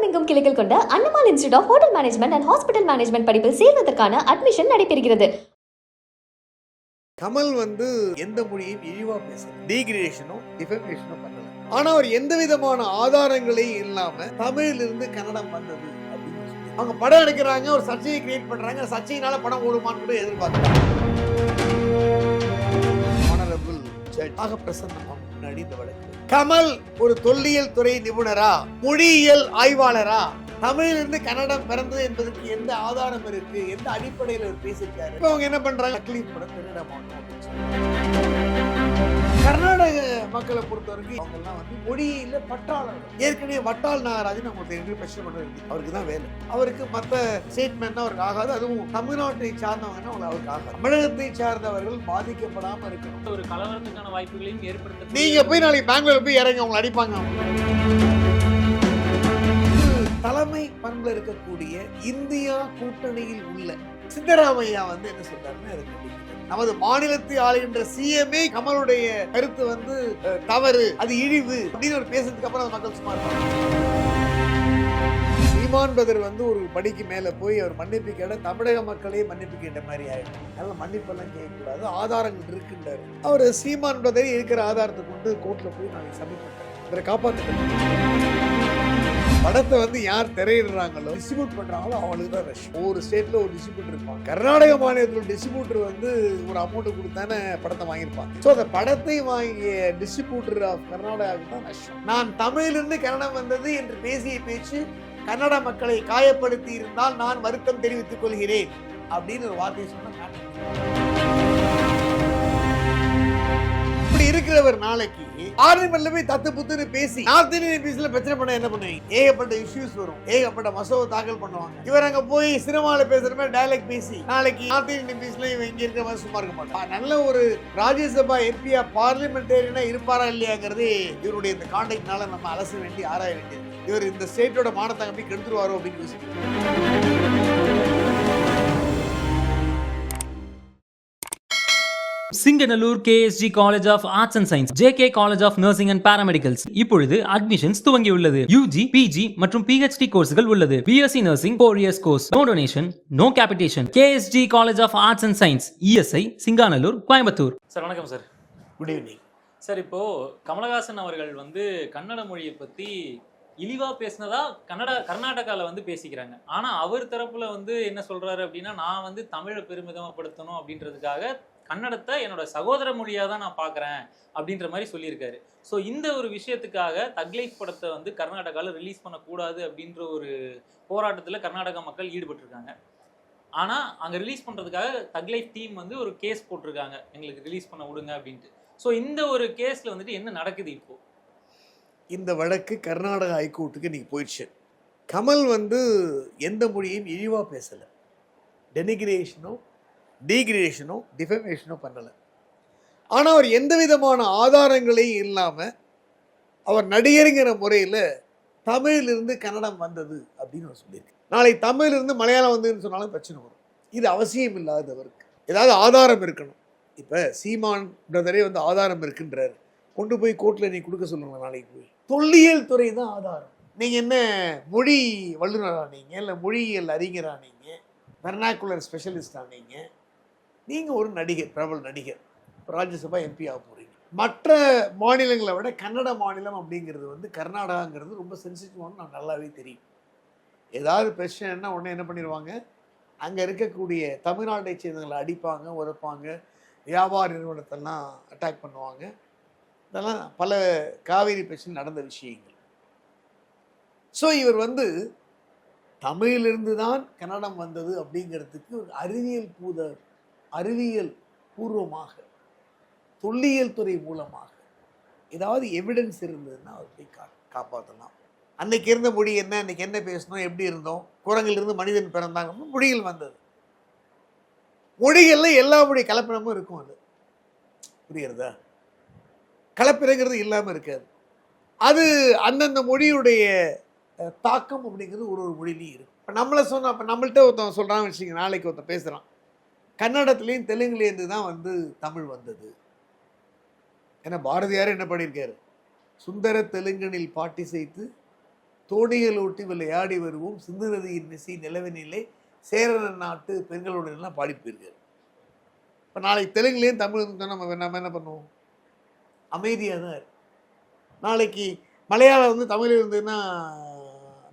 தமிழகம் எங்கும் கிளைகள் கொண்ட Annamal institute of hotel management and hospital management படிப்பில் சேர்வதற்கான அட்மிஷன் நடைபெறுகிறது. கமல் வந்து எந்த மொழியையும் இழிவா பேசல. டீகிரேஷனோ டிஃபமேஷனோ பண்ணல. ஆனா அவர் எந்த விதமான ஆதாரங்களையும் இல்லாம தமிழிலிருந்து கன்னடம் வந்தது அப்படின்னு அவங்க படம் எடுக்கிறாங்க ஒரு சர்ச்சையை கிரியேட் பண்றாங்க சர்ச்சையினால படம் ஓடுமான்னு கூட எதிர்பார்க்கிறாங்க ஆனரபிள் ஜட்ஜ் ஆக முன்னாடி இந்த வழக்கு. கமல் ஒரு தொல்லியல் துறை நிபுணரா? மொழியியல் ஆய்வாளரா? தமிழிலிருந்து கன்னடம் பிறந்தது என்பதற்கு எந்த ஆதாரம் இருக்கு? எந்த அடிப்படையில் பேசியிருக்காரு? இப்போ அவங்க என்ன பண்றாங்க? கிளீன் படம் கன்னடமாகணும் அப்படின்னு கர்நாடக மக்களை பொறுத்த வரைக்கும் அவங்க எல்லாம் வந்து மொழியில பற்றாளர்கள். ஏற்கனவே வட்டாள் நாகராஜன் அவங்க தெரிஞ்சு பிரச்சனை பண்றது அவருக்கு தான் வேலை. அவருக்கு மற்ற ஸ்டேட்மெண்ட் அவருக்கு ஆகாது. அதுவும் தமிழ்நாட்டை சார்ந்தவங்கன்னா அவங்க அவருக்கு ஆகாது. தமிழகத்தை சார்ந்தவர்கள் பாதிக்கப்படாம இருக்கணும். ஒரு கலவரத்துக்கான வாய்ப்புகளையும் ஏற்படுத்த நீங்க போய் நாளைக்கு பெங்களூர் போய் இறங்கி அவங்களை அடிப்பாங்க அவங்க. தலைமை பண்புல இருக்கக்கூடிய இந்தியா கூட்டணியில் உள்ள சித்தராமையா வந்து என்ன சொல்றாருன்னா இதை கண்டிக்கிறார். நமது மாநிலத்தை ஆளுகின்ற சிஎம்ஏ கமலுடைய கருத்து வந்து தவறு அது இழிவு அப்படின்னு ஒரு பேசுறதுக்கு அப்புறம் மக்கள் சும்மா சீமான் பதர் வந்து ஒரு படிக்கு மேலே போய் அவர் மன்னிப்பு கேட்ட தமிழக மக்களே மன்னிப்பு கேட்ட மாதிரி ஆயிடும் அதனால மன்னிப்பெல்லாம் கேட்கக்கூடாது ஆதாரங்கள் இருக்கின்றார். அவர் சீமான் பதர் இருக்கிற ஆதாரத்தை கொண்டு கோர்ட்டில் போய் நாங்கள் சப்மிட் பண்றோம் இவரை காப்பாற்ற படத்தை வந்து யார் திரையிடுறாங்களோ டிஸ்ட்ரிபியூட் பண்றாங்களோ அவங்களுக்கு தான் ரஷ் ஒவ்வொரு ஸ்டேட்ல ஒரு டிஸ்ட்ரிபியூட்டர் இருப்பாங்க. கர்நாடக மாநிலத்தில் டிஸ்ட்ரிபியூட்டர் வந்து ஒரு அமௌண்ட் கொடுத்தானே படத்தை வாங்கியிருப்பாங்க. ஸோ அந்த படத்தை வாங்கிய டிஸ்ட்ரிபியூட்டர் ஆஃப் கர்நாடகாவுக்கு தான் நஷ்டம் நான் தமிழிலிருந்து கன்னடம் வந்தது என்று பேசிய பேச்சு கன்னட மக்களை காயப்படுத்தி இருந்தால் நான் வருத்தம் தெரிவித்துக் கொள்கிறேன். அப்படின்னு ஒரு வார்த்தையை சொன்னா இருக்கிறவர் நாளைக்கு பார்லிமெண்ட்ல போய் தத்து புத்துன்னு பேசி நார்த் இந்தியன் பீஸ்ல பிரச்சனை பண்ண என்ன பண்ணுவீங்க ஏகப்பட்ட இஷ்யூஸ் வரும். ஏகப்பட்ட மசோவை தாக்கல் பண்ணுவாங்க. இவர் அங்க போய் சினிமால பேசுற மாதிரி டைலாக் பேசி நாளைக்கு நார்த் இந்தியன் பீஸ்ல இவன் இங்க இருக்கிற மாதிரி சும்மா இருக்க மாட்டான். நல்ல ஒரு ராஜ்யசபா எம்பியா பார்லிமெண்டேரியனா இருப்பாரா இல்லையாங்கிறது இவருடைய இந்த கான்டாக்ட்னால நம்ம அலச வேண்டி ஆராய வேண்டியது. இவர் இந்த ஸ்டேட்டோட மானத்தை அப்படி கெடுத்துருவாரோ அப்படின்னு யோசிக்கிறோம் Singanallur KSG college of arts and science JK college of nursing and paramedicals இப்பொழுது அட்மிஷன்ஸ் துவங்கியுள்ளது. யூஜி பிஜி மற்றும் பிஹெச்டி கோர்ஸ்கள் உள்ளது. BSc nursing four years course no donation no capitation KSG college of arts and science ESI Singanallur Coimbatore sir வணக்கம் sir good evening sir இப்போ கமலஹாசன் அவர்கள் வந்து கன்னட மொழியை பத்தி இழிவா பேசினதா கன்னட கர்நாடகாவில் வந்து பேசிக்கிறாங்க. ஆனா அவர் தரப்புல வந்து என்ன சொல்றாரு அப்படின்னா நான் வந்து தமிழை பெருமிதமாப்படுத்தணும் அப்படின்றதுக்காக கன்னடத்தை என்னோட சகோதர மொழியாக தான் நான் பார்க்குறேன் அப்படின்ற மாதிரி சொல்லியிருக்காரு. ஸோ இந்த ஒரு விஷயத்துக்காக தக்லைஃப் படத்தை வந்து கர்நாடகாவில் ரிலீஸ் பண்ணக்கூடாது அப்படின்ற ஒரு போராட்டத்தில் கர்நாடக மக்கள் ஈடுபட்டிருக்காங்க. ஆனால் அங்கே ரிலீஸ் பண்ணுறதுக்காக தக்லைஃப் டீம் வந்து ஒரு கேஸ் போட்டிருக்காங்க. எங்களுக்கு ரிலீஸ் பண்ண விடுங்க அப்படின்ட்டு. ஸோ இந்த ஒரு கேஸில் வந்துட்டு என்ன நடக்குது இப்போது இந்த வழக்கு கர்நாடக ஹைகோர்ட்டுக்கு இன்னைக்கு போயிடுச்சு. கமல் வந்து எந்த மொழியையும் இழிவாக பேசலை. டெனிகிரேஷனோ டீக்ரேஷனோ டிஃபமேஷனோ பண்ணலை. ஆனால் அவர் எந்த விதமான ஆதாரங்களையும் இல்லாமல் அவர் நடிகருங்கிற முறையில் தமிழிலிருந்து கன்னடம் வந்தது அப்படின்னு அவர் சொல்லியிருக்கு நாளை தமிழிலிருந்து மலையாளம் வந்ததுன்னு சொன்னாலும் பிரச்சனை வரும். இது அவசியம் இல்லாதவருக்கு. ஏதாவது ஆதாரம் இருக்கணும். இப்போ சீமான் பிரதரே வந்து ஆதாரம் இருக்குன்றார். கொண்டு போய் கோர்ட்டில் நீ கொடுக்க சொல்லுங்க நாளைக்கு போய். தொல்லியல் துறை தான் ஆதாரம். நீங்கள் என்ன மொழி வல்லுநரானீங்க இல்லை மொழியியல் அறிஞரானீங்க நீங்கள் வெர்னாக்குலர் ஸ்பெஷலிஸ்டா நீங்கள் ஒரு நடிகர் பிரபல நடிகர் இப்போ ராஜ்யசபா எம்பி ஆக போகிறீங்க மற்ற மாநிலங்களை விட கன்னட மாநிலம் அப்படிங்கிறது வந்து கர்நாடகாங்கிறது ரொம்ப சென்சிட்டிவான நான் நல்லாவே தெரியும். ஏதாவது பிரச்சனைன்னா உடனே என்ன பண்ணிடுவாங்க அங்கே இருக்கக்கூடிய தமிழ்நாட்டை சேர்ந்தவங்களை அடிப்பாங்க உதைப்பாங்க வியாபார நிறுவனத்தெல்லாம் அட்டாக் பண்ணுவாங்க. இதெல்லாம் பல காவேரி பிரச்சனை நடந்த விஷயங்கள். ஸோ இவர் வந்து தமிழிலிருந்து தான் கன்னடம் வந்தது அப்படிங்கிறதுக்கு ஒரு அறிவியல் பூதர் அறிவியல் பூர்வமாக தொல்லியல் துறை மூலமாக ஏதாவது எவிடன்ஸ் இருந்ததுன்னா அவர் போய் கா காப்பாற்றலாம் அன்னைக்கு இருந்த மொழி என்ன அன்னைக்கு என்ன பேசணும் எப்படி இருந்தோம் குரங்கிலிருந்து மனிதன் பிறந்தாங்க மொழிகள் வந்தது. மொழிகளில் எல்லா மொழி கலப்பினமும் இருக்கும் அது. புரியுறதா கலப்பினங்கிறது இல்லாமல் இருக்காது. அது அந்தந்த மொழியுடைய தாக்கம் அப்படிங்கிறது ஒரு ஒரு மொழியிலையும் இருக்கும். இப்போ நம்மளை சொன்ன இப்போ நம்மள்கிட்ட ஒருத்தன் சொல்கிறான்னு வச்சுக்கோங்க நாளைக்கு ஒருத்தன் பேசுகிறான் கன்னடத்துலேயும் தெலுங்குலேருந்து தான் வந்து தமிழ் வந்தது. ஏன்னா பாரதியார் என்ன பண்ணியிருக்காரு? சுந்தர தெலுங்கனில் பாட்டி செய்து தோணிகள் ஒட்டி விளையாடி வருவோம். சிந்து நதியின் மிசி நிலவினிலே சேர நாட்டு பெண்களுடனெல்லாம் பாடி போயிருக்காரு. இப்போ நாளைக்கு தெலுங்குலேயும் தமிழ் நம்ம நம்ம என்ன பண்ணுவோம்? அமைதியாக தான் இருக்கு. நாளைக்கு மலையாளம் வந்து தமிழ் இருந்ததுன்னா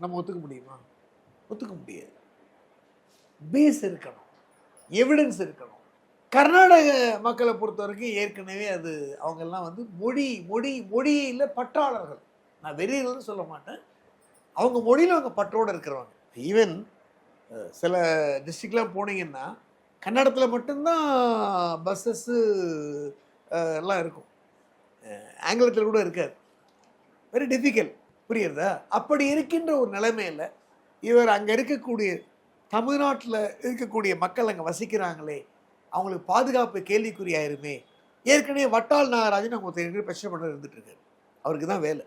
நம்ம ஒத்துக்க முடியுமா? ஒத்துக்க முடியாது. பேஸ் இருக்கணும். எவிடன்ஸ் இருக்கணும். கர்நாடக மக்களை பொறுத்த வரைக்கும் ஏற்கனவே அது அவங்கெல்லாம் வந்து மொழி மொழி மொழியில் பற்றாளர்கள். நான் வெறியர்கள்னு சொல்ல மாட்டேன். அவங்க மொழியில் அவங்க பற்றோடு இருக்கிறவங்க. ஈவன் சில டிஸ்ட்ரிக்ட்லாம் போனீங்கன்னா கன்னடத்தில் மட்டும்தான் பஸ்ஸஸ்ஸு எல்லாம் இருக்கும். ஆங்கிலத்தில் கூட இருக்காது. வெரி டிஃபிகல்ட் புரியுறதா அப்படி இருக்கின்ற ஒரு நிலைமையில் இவர் அங்கே இருக்கக்கூடிய தமிழ்நாட்டில் இருக்கக்கூடிய மக்கள் அங்கே வசிக்கிறாங்களே அவங்களுக்கு பாதுகாப்பு கேள்விக்குறியாயிருமே. ஏற்கனவே வட்டால் நாகராஜன் அவங்க ஒருத்தர் பிரச்சனை பண்ண இருந்துட்டுருக்காரு அவருக்கு தான் வேலை.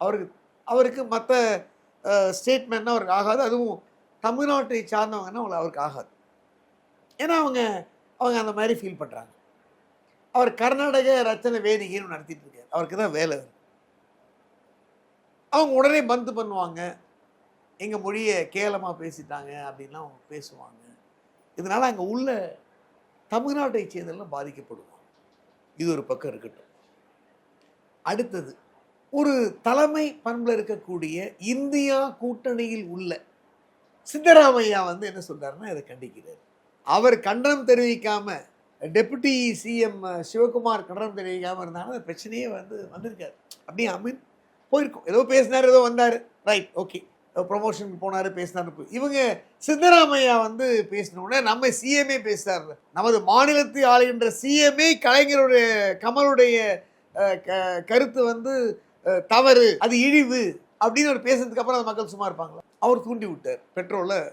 அவருக்கு அவருக்கு மற்ற ஸ்டேட்மெண்ட்னா அவருக்கு ஆகாது. அதுவும் தமிழ்நாட்டை சார்ந்தவங்கன்னா அவங்களுக்கு அவருக்கு ஆகாது. ஏன்னா அவங்க அவங்க அந்த மாதிரி ஃபீல் பண்ணுறாங்க அவர் கர்நாடக ரச்சனை வேதிகைன்னு நடத்திட்டு இருக்காரு. அவருக்கு தான் வேலை. அவங்க உடனே பந்து பண்ணுவாங்க. எங்கள் மொழியை கேலமாக பேசிட்டாங்க அப்படின்லாம் அவங்க பேசுவாங்க. இதனால் அங்கே உள்ள தமிழ்நாட்டை சேர்ந்தெல்லாம் பாதிக்கப்படுவாங்க. இது ஒரு பக்கம் இருக்கட்டும். அடுத்தது ஒரு தலைமை பண்பில் இருக்கக்கூடிய இந்தியா கூட்டணியில் உள்ள சித்தராமையா வந்து என்ன சொல்கிறாருன்னா இதை கண்டிக்கிறார். அவர் கண்டனம் தெரிவிக்காமல் டெபுட்டி சிஎம் சிவகுமார் கண்டனம் தெரிவிக்காம இருந்தாலும் அந்த பிரச்சனையே வந்து வந்திருக்காரு. அப்படியே அமீன் போயிருக்கும். ஏதோ பேசினார் ஏதோ வந்தார். Right okay. ப்ரொமோஷனுக்கு போனார் பேசினார். இவங்க சித்தராமையா வந்து பேசினோடனே நம்ம சிஎம்ஏ பேசுறாரு நமது மாநிலத்தை ஆளுகின்ற சிஎம்ஏ கலைஞருடைய கமலுடைய க- கருத்து வந்து தவறு அது இழிவு அப்படின்னு அவர் பேசுனதுக்கு அப்புறம் அந்த மக்கள் சும்மா இருப்பாங்களா? அவர் தூண்டி விட்டார். பெட்ரோலை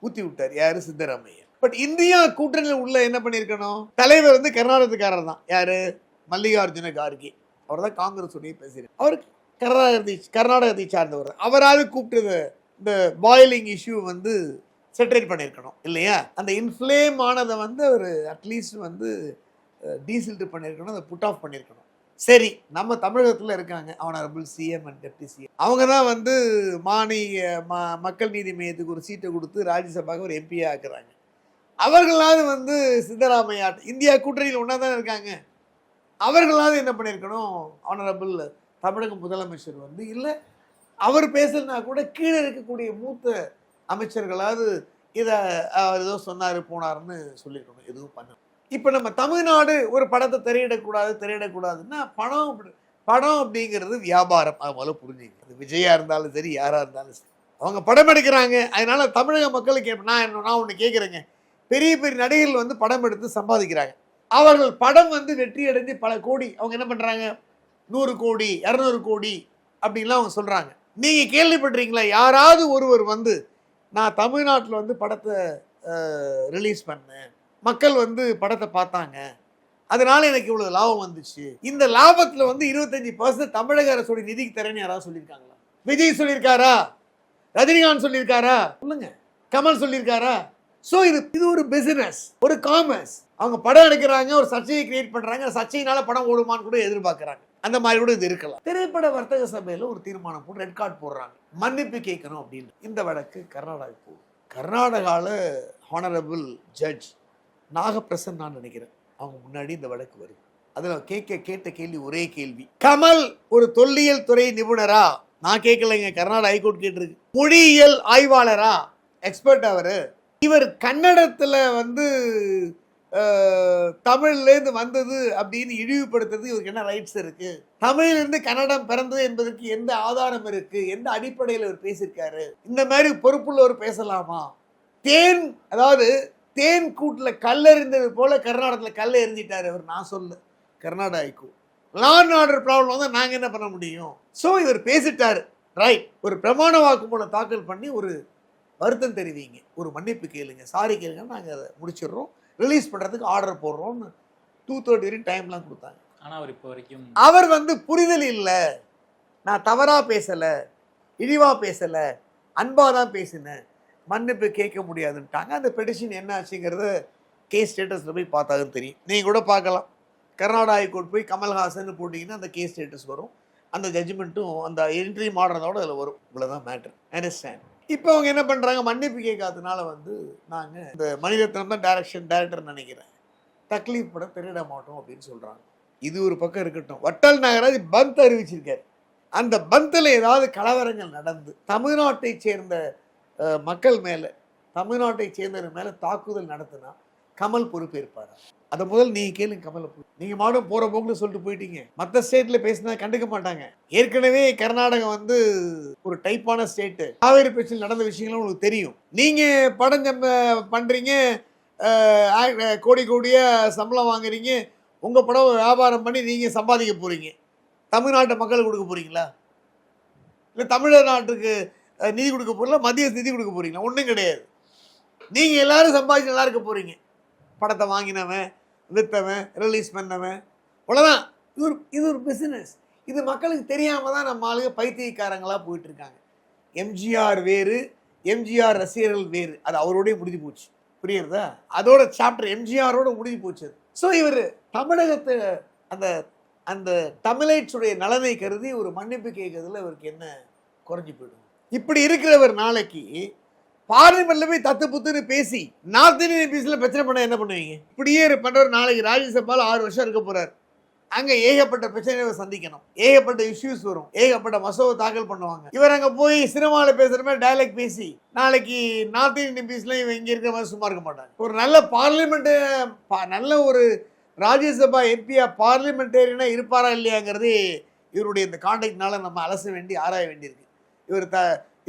ஊற்றி விட்டார். யார்? சித்தராமையா. பட் இந்தியா கூட்டணியில் உள்ள என்ன பண்ணியிருக்கணும்? தலைவர் வந்து கர்நாடகத்துக்காரர் தான் யாரு? மல்லிகார்ஜுன கார்கே. அவர் தான் காங்கிரஸ் உடைய பேசுகிறார் அவருக்கு கர்நாடகத்தை கர்நாடகத்தை சார்ந்தவர். அவராவது கூப்பிட்டு இந்த பாயிலிங் இஷ்யூ வந்து செட்டரேட் பண்ணியிருக்கணும் இல்லையா? அந்த இன்ஃப்ளேம் ஆனதை வந்து அவர் அட்லீஸ்ட் வந்து டீசில்ட் பண்ணியிருக்கணும் அதை புட் ஆஃப் பண்ணியிருக்கணும் சரி நம்ம தமிழகத்தில் இருக்காங்க honourable CM and deputy CM அவங்க தான் வந்து மாநில ம மக்கள் நீதி மையத்துக்கு ஒரு சீட்டை கொடுத்து ராஜ்யசபாவுக்கு ஒரு எம்பியாக ஆக்குறாங்க. அவர்களாவது வந்து சித்தராமையா இந்தியா கூட்டணியில் ஒன்றா தானே இருக்காங்க. அவர்களாவது என்ன பண்ணியிருக்கணும் ஆனரபிள் தமிழக முதலமைச்சர் வந்து இல்லை அவர் பேசலனா கூட கீழே இருக்கக்கூடிய மூத்த அமைச்சர்களாவது இதை அவர் ஏதோ சொன்னார் போனாருன்னு சொல்லிடணும் எதுவும் பண்ண இப்போ நம்ம தமிழ்நாடு ஒரு படத்தை திரையிடக்கூடாது திரையிடக்கூடாதுன்னா பணம் அப்படி- படம் அப்படிங்கிறது வியாபாரம். அது முதல்ல புரிஞ்சுங்க அது விஜயா இருந்தாலும் சரி யாராக இருந்தாலும் சரி. அவங்க படம் எடுக்கிறாங்க அதனால தமிழக மக்களுக்கு நான் என்ன- நான் ஒன்று கேட்குறேங்க பெரிய பெரிய நடிகர்கள் வந்து படம் எடுத்து சம்பாதிக்கிறாங்க. அவர்கள் படம் வந்து வெற்றி அடைஞ்சு பல கோடி அவங்க என்ன பண்ணுறாங்க நூறு கோடி இரநூறு கோடி அப்படின்லாம் அவங்க சொல்கிறாங்க நீங்கள் கேள்விப்பட்டிருக்கீங்களா? யாராவது ஒருவர் வந்து நான் தமிழ்நாட்டில் வந்து படத்தை ரிலீஸ் பண்ணேன். மக்கள் வந்து படத்தை பார்த்தாங்க. அதனால எனக்கு இவ்வளோ லாபம் வந்துச்சு. இந்த லாபத்தில் வந்து இருபத்தஞ்சி பர்சன்ட் தமிழக அரசோட நிதிக்கு தரேன்னு யாராவது சொல்லியிருக்காங்களா? விஜய் சொல்லியிருக்காரா? ரஜினிகாந்த் சொல்லியிருக்காரா? சொல்லுங்க. கமல் சொல்லியிருக்காரா? ஸோ இது இது ஒரு பிசினஸ் ஒரு காமர்ஸ் அவங்க படம் எடுக்கிறாங்க ஒரு சர்ச்சையை கிரியேட் பண்ணுறாங்க சர்ச்சையினால படம் ஓடுமான்னு கூட எதிர்பார்க்குறாங்க. அந்த மாதிரி கூட இது இருக்கலாம். திரைப்பட வர்த்தக சபையில் ஒரு தீர்மானம் போட்டு ரெட் கார்டு போடுறாங்க. மன்னிப்பு கேட்கணும் அப்படின்னு. இந்த வழக்கு கர்நாடகா கர்நாடகாவில் ஹானரபிள் ஜட்ஜ் நாகப்பிரசன் நான் நினைக்கிறேன். அவங்க முன்னாடி இந்த வழக்கு வருது. அதில் கேட்க கேட்ட கேள்வி ஒரே கேள்வி. கமல் ஒரு தொல்லியல் துறை நிபுணரா? நான் கேட்கலைங்க. கர்நாடக ஹைகோர்ட் கேட்டிருக்கு. மொழியியல் ஆய்வாளரா? எக்ஸ்பர்ட் அவர். இவர் கன்னடத்தில் வந்து தமிழ்லேருந்து வந்தது அப்படின்னு இழிவுபடுத்துறது இவருக்கு என்ன ரைட்ஸ் இருக்குது தமிழிலிருந்து கன்னடம் பிறந்தது என்பதற்கு எந்த ஆதாரம் இருக்குது எந்த அடிப்படையில் அவர் பேசியிருக்காரு? இந்த மாதிரி பொறுப்புள்ளவர் பேசலாமா? தேன் அதாவது தேன் கூட்டில் கல் எறிந்தது போல கர்நாடகத்தில் கல் எறிஞ்சிட்டார் அவர். நான் சொல்ல கர்நாடக ஐக்கோ லா ஆர்டர் ப்ராப்ளம் வந்து நாங்கள் என்ன பண்ண முடியும்? ஸோ இவர் பேசிட்டார். ரைட் ஒரு பிரமாண வாக்கு மூலம் தாக்கல் பண்ணி ஒரு வருத்தம் தெரிவிங்க. ஒரு மன்னிப்பு கேளுங்க. சாரி கேளுங்க நாங்கள் அதை முடிச்சிடுறோம். ரிலீஸ் பண்ணுறதுக்கு ஆர்டர் போடுறோம்னு டூ தேர்ட்டி வரையும் டைம்லாம் கொடுத்தாங்க. ஆனா அவர் இப்போ வரைக்கும் அவர் வந்து புரிதல் இல்லை. நான் தவறாக பேசலை இழிவாக பேசலை அன்பாக தான் பேசினேன். மன்னிப்பு கேட்க முடியாதுன்ட்டாங்க. அந்த பெட்டிஷன் என்ன ஆச்சுங்கிறத கேஸ் ஸ்டேட்டஸில் போய் பார்த்தாதான் தெரியும். நீங்கள் கூட பார்க்கலாம். கர்நாடகா ஹைகோர்ட் போய் கமல்ஹாசன் போட்டிங்கன்னா அந்த கேஸ் ஸ்டேட்டஸ் வரும். அந்த ஜட்ஜ்மெண்ட்டும் அந்த என்ட்ரி மாடுறதோட அதில் வரும். இவ்வளோதான் மேட்ரு அண்டர்ஸ்டாண்ட் இப்போ அவங்க என்ன பண்ணுறாங்க மன்னிப்பு கேட்காதனால வந்து நாங்கள் இந்த மணிரத்னம் தான் டைரக்ஷன் டைரக்டர் நினைக்கிறேன். தக்லீஃப் படம் திரையிட மாட்டோம் அப்படின்னு சொல்கிறாங்க இது ஒரு பக்கம் இருக்கட்டும். வட்டால் நாகராஜ் பந்த் அறிவிச்சிருக்காரு. அந்த பந்தில் ஏதாவது கலவரங்கள் நடந்து தமிழ்நாட்டை சேர்ந்த மக்கள் மேலே தமிழ்நாட்டை சேர்ந்தவர் மேலே தாக்குதல் நடத்தினா கமல் பொறுப்பேற்பாரா? அதை முதல் நீங்கள் கேளுங்க கமலை நீங்கள் நீங்க மாடும் போற போக்குல சொல்லிட்டு போயிட்டீங்க. மற்ற ஸ்டேட்ல பேசினா கண்டுக்க மாட்டாங்க. ஏற்கனவே கர்நாடகம் வந்து ஒரு டைப்பான ஸ்டேட்டு காவேரி பிரச்சனை நடந்த விஷயங்களும் உங்களுக்கு தெரியும். நீங்க படம் சம்ப- பண்றீங்க ஆ- கோடி கோடியாக சம்பளம் வாங்குறீங்க. உங்க படம் வியாபாரம் பண்ணி நீங்க சம்பாதிக்க போறீங்க. தமிழ்நாட்டு மக்களுக்கு கொடுக்க போறீங்களா? இல்லை தமிழ்நாட்டுக்கு நாட்டுக்கு நிதி கொடுக்க போறீங்களா? மத்திய நிதி கொடுக்க போறீங்களா? ஒன்றும் கிடையாது. நீங்க எல்லாரும் சம்பாதிச்சு நல்லா இருக்க போறீங்க. படத்தை வாங்கினவன் விற்றவன் ரிலீஸ் பண்ணவன். அவ்வளோதான் இது ஒரு இது ஒரு பிஸ்னஸ் இது மக்களுக்கு தெரியாமல் தான் நம்ம ஆளுங்க பைத்தியக்காரங்களாக போயிட்டுருக்காங்க. எம்ஜிஆர் வேறு எம்ஜிஆர் ரசிகர்கள் வேறு. அது அவரோடய முடிஞ்சு போச்சு. புரியுறதா அதோட சாப்டர் எம்ஜிஆரோட முடிஞ்சு போச்சு. ஸோ இவர் தமிழகத்தை அந்த அந்த தமிழைச்சுடைய நலனை கருதி ஒரு மன்னிப்பு கேட்கறதுல இவருக்கு என்ன குறைஞ்சி போயிடும்? இப்படி இருக்கிறவர் நாளைக்கு பார்லிமெண்ட்ல போய் தத்து புத்துன்னு பேசி நார்த் இந்தியன் பீஸ்ல பிரச்சனை பண்ண என்ன பண்ணுவீங்க? இப்படியே ஒரு நாளைக்கு ராஜ்யசபால ஆறு வருஷம் இருக்க போறாரு. அங்க ஏகப்பட்ட பிரச்சனைகளை சந்திக்கணும். ஏகப்பட்ட இஷ்யூஸ் வரும். ஏகப்பட்ட மசோவை தாக்கல் பண்ணுவாங்க. இவர் அங்க போய் சினிமாவில் பேசுற மாதிரி டைலாக் பேசி நாளைக்கு நார்த் இந்தியன் பீஸ்ல இவன் இங்கே இருக்கிற மாதிரி சும்மா இருக்க மாட்டாங்க ஒரு நல்ல பார்லிமெண்ட் நல்ல ஒரு ராஜ்யசபா எம்பியா பார்லிமெண்டேரியனா இருப்பாரா இல்லையாங்கிறது இவருடைய இந்த கான்டாக்ட்னால நம்ம அலச வேண்டி ஆராய வேண்டியிருக்கு. இவர் த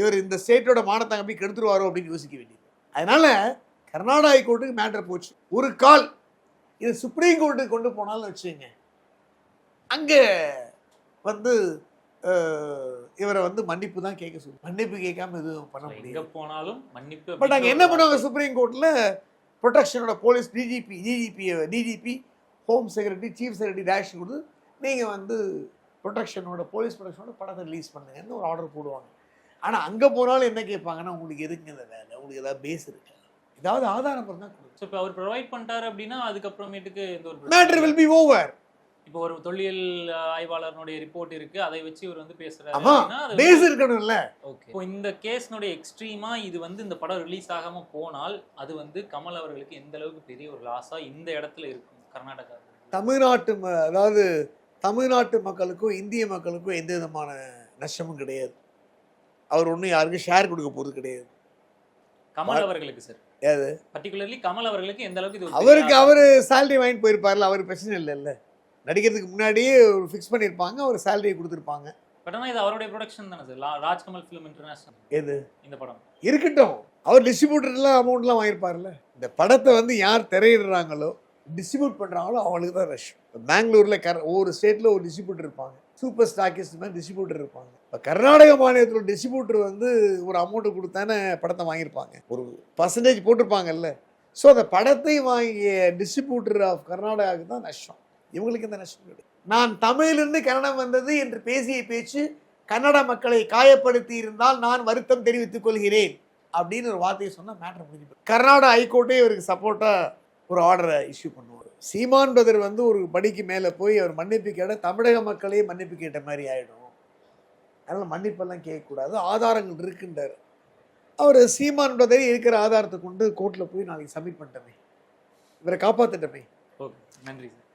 இவர் இந்த ஸ்டேட்டோட மானத்தை போய் கெடுத்துருவாரோ அப்படின்னு யோசிக்க வேண்டியது. அதனால கர்நாடகா ஹைகோர்ட்டுக்கு மேட்டர் போச்சு. ஒரு கால் இது சுப்ரீம் கோர்ட்டுக்கு கொண்டு போனாலும் வச்சுங்க அங்கே வந்து இவரை வந்து மன்னிப்பு தான் கேட்க சொல்லு. மன்னிப்பு கேட்காம எதுவும் பண்ண முடியாது. போனாலும் மன்னிப்பு பட் அங்கே என்ன பண்ணுவாங்க சுப்ரீம் கோர்ட்டில் ப்ரொடெக்ஷனோட police DGP DGP DGP home secretary chief secretary direction கொடுத்து நீங்கள் வந்து ப்ரொடெக்ஷனோட போலீஸ் ப்ரொடெக்ஷனோட படத்தை ரிலீஸ் பண்ணுங்கன்னு ஒரு ஆர்டர் போடுவாங்க. ஆனால் அங்கே போனாலும் என்ன கேட்பாங்கன்னா உங்களுக்கு எதுக்கு இந்த வேலை? உங்களுக்கு ஏதாவது பேஸ் இருக்கு? ஏதாவது ஆதாரம் கொடுங்க. So, இப்ப அவர் ப்ரொவைட் பண்ணிட்டாரு அப்படின்னா அதுக்கப்புறமேட்டுக்கு இந்த ஒரு மேட்ரு வில் பி ஓவர் இப்போ ஒரு அஹ், ஆய்வாளர்னுடைய ரிப்போர்ட் இருக்கு. அதை வச்சு இவர் வந்து பேசுறாரு பேஸ் இருக்கணும்ல. ஓகே இப்போ இந்த கேஸ்னுடைய எக்ஸ்ட்ரீமா இது வந்து இந்த படம் ரிலீஸ் ஆகாம போனால் அது வந்து கமல் அவர்களுக்கு எந்த அளவுக்கு பெரிய ஒரு லாஸா இந்த இடத்துல இருக்கும் கர்நாடகா. தமிழ்நாட்டு அதாவது தமிழ்நாட்டு மக்களுக்கும் இந்திய மக்களுக்கும் எந்த விதமான நஷ்டமும் கிடையாது. அவர் ஒன்றும் யாருக்கும் ஷேர் கொடுக்க போகிறது கிடையாது. கமல் அவர்களுக்கு சார் ஏது? பர்டிகுலர்லி கமல் அவர்களுக்கு எந்த அளவுக்கு அவருக்கு அவர் சேலரி வாங்கிட்டு போயிருப்பார்ல அவர் பிரச்சனை இல்லைல்ல. நடிக்கிறதுக்கு முன்னாடியே ஒரு ஃபிக்ஸ் பண்ணியிருப்பாங்க அவர் சேலரி கொடுத்துருப்பாங்க. பட் ஆனா இது அவருடைய ப்ரொடக்ஷன் தானே சார் ராஜ்கமல் ஃபிலிம் இன்டர்நேஷனல் எது? இந்த படம். இருக்கட்டும். அவர் டிஸ்ட்ரிபியூட்டர்லாம் அமௌண்ட்லாம் வாங்கியிருப்பார்ல இந்த படத்தை வந்து யார் திரையிடுறாங்களோ டிஸ்ட்ரிபியூட் பண்ணுறாங்களோ அவங்களுக்கு தான் ரஷ் பெங்களூரில் கர ஒவ்வொரு ஸ்டேட்டில் ஒரு டிஸ்ட்ரிபியூட்டர் இருப்பாங்க. சூப்பர் ஸ்டாக்கிஸ்ட் மாதிரி டிஸ்ட்ரிபியூட்டர் இருப்பாங்க. இப்போ கர்நாடக மாநிலத்தில் டிஸ்ட்ரிபியூட்டர் வந்து ஒரு அமௌண்ட்டு கொடுத்தானே படத்தை வாங்கியிருப்பாங்க. ஒரு பர்சன்டேஜ் போட்டிருப்பாங்கல்ல. ஸோ அந்த படத்தை வாங்கிய டிஸ்ட்ரிபியூட்டர் ஆஃப் கர்நாடகாவுக்கு தான் நஷ்டம். இவங்களுக்கு இந்த நஷ்டம் கிடையாது. நான் தமிழிலிருந்து கன்னடம் வந்தது என்று பேசிய பேச்சு கன்னட மக்களை காயப்படுத்தி இருந்தால் நான் வருத்தம் தெரிவித்துக் கொள்கிறேன் அப்படின்னு ஒரு வார்த்தையை சொன்னால் மேட்டர் முடிஞ்சு கர்நாடக ஹைகோர்ட்டே இவருக்கு சப்போர்ட்டாக ஒரு ஆர்டரை இஷ்யூ பண்ணுவார். சீமான் பிரதர் வந்து ஒரு படிக்கு மேலே போய் அவர் மன்னிப்பு கேட்ட தமிழக மக்களையே மன்னிப்பு கேட்ட மாதிரி ஆகிடும் அதனால் மன்னிப்பெல்லாம் கேட்கக்கூடாது. ஆதாரங்கள் இருக்குன்றார். அவர் சீமான் பிரதர் இருக்கிற ஆதாரத்தை கொண்டு கோர்ட்டில் போய் நாளைக்கு சப்மிட் பண்ணிட்டோமே. இவரை காப்பாத்திட்டமே. ஓகே. நன்றி சார்.